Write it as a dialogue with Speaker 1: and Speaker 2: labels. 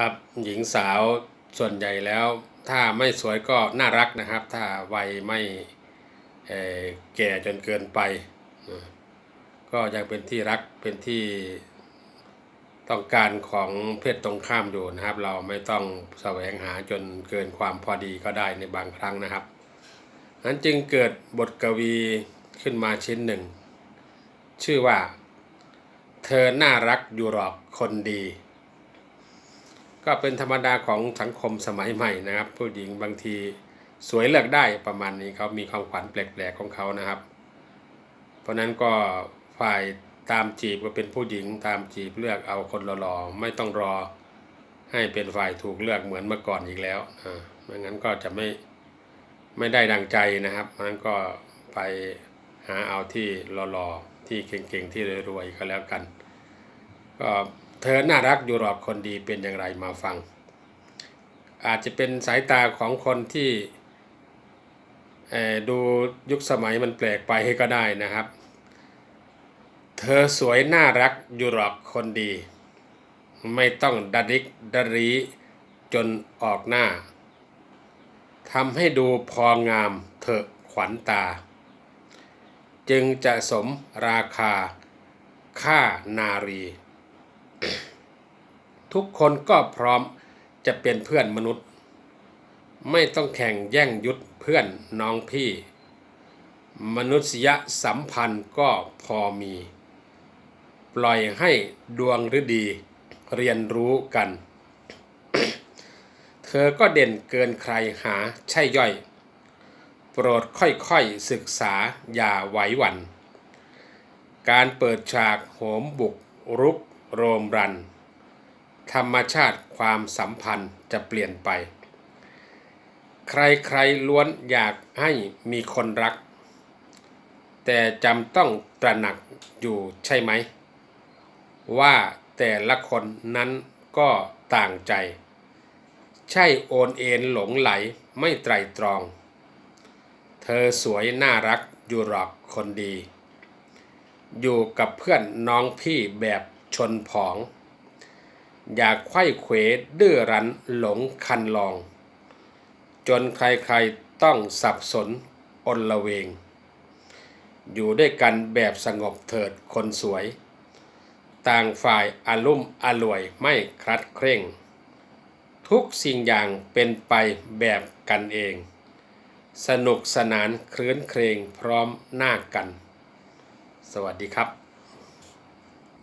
Speaker 1: ครับ หญิงสาวส่วนใหญ่แล้ว ถ้าไม่สวยก็น่ารักนะครับ ถ้าวัยไม่แก่จนเกินไป ก็ยังเป็นที่รักเป็นที่ต้องการของเพศตรงข้ามอยู่นะครับ เราไม่ต้องแสวงหาจนเกินความพอดีก็ได้ในบางครั้งนะครับนั้นจึงเกิดบทกวีขึ้นมาชิ้นหนึ่ง ชื่อว่า เธอน่ารักอยู่หรอกคนดี ก็เป็นธรรมดาของสังคมสมัยใหม่นะครับ ผู้หญิงบางทีสวยเลือกได้ประมาณนี้เขามีความขวัญแปลกๆของเขานะครับ เพราะนั้นก็ฝ่ายตามจีบก็เป็นผู้หญิงตามจีบเลือกเอาคนหล่อๆไม่ต้องรอให้เป็นฝ่ายถูกเลือกเหมือนเมื่อก่อนอีกแล้วอ่าไม่งั้นก็จะไม่ไม่ได้ดังใจนะครับเพราะนั้นก็ไปหาเอาที่หล่อๆที่เก่งๆที่รวยๆก็แล้วกัน ก็ เธอน่ารักอยู่หรอกคนดีเป็นอย่างไรมาฟัง อาจจะเป็นสายตาของคนที่ดูยุคสมัยมันแปลกไปก็ได้นะครับ เธอสวยน่ารักอยู่หรอกคนดี ไม่ต้องดัดิกดรีจนออกหน้าทำให้ดูพองามเถอะขวัญตา จึงจะสมราคาค่านารี ทุกคนก็พร้อมจะเป็นเพื่อนมนุษย์ ไม่ต้องแข่งแย่งยุดเพื่อนน้องพี่ มนุษยสัมพันธ์ก็พอมี ปล่อยให้ดวงฤดีเรียนรู้กัน เธอก็เด่นเกินใครหาใช่ย่อย โปรดค่อยๆศึกษาอย่าไหวหวัน่นการเปิดฉากโหมบุกรุกโรมรัน ธรรมชาติความสัมพันธ์จะเปลี่ยนไป ใครๆล้วนอยากให้มีคนรัก แต่จำต้องตระหนักอยู่ใช่ไหม ว่าแต่ละคนนั้นก็ต่างใจ ใช่โอนเอ็นหลงไหลไม่ไตรตรอง เธอสวยน่ารักอยู่หรอกคนดี อยู่กับเพื่อนน้องพี่แบบชนผอง อยากไข้เขวดื้อรั้นหลงคันลอง จนใครๆต้องสับสนอนละเวง อยู่ด้วยกันแบบสงบเถิดคนสวย ต่างฝ่ายอารุ่มอร่วยไม่คลัดเคร่ง ทุกสิ่งอย่างเป็นไปแบบกันเอง สนุกสนานคลื้นเครงพร้อมหน้ากัน สวัสดีครับ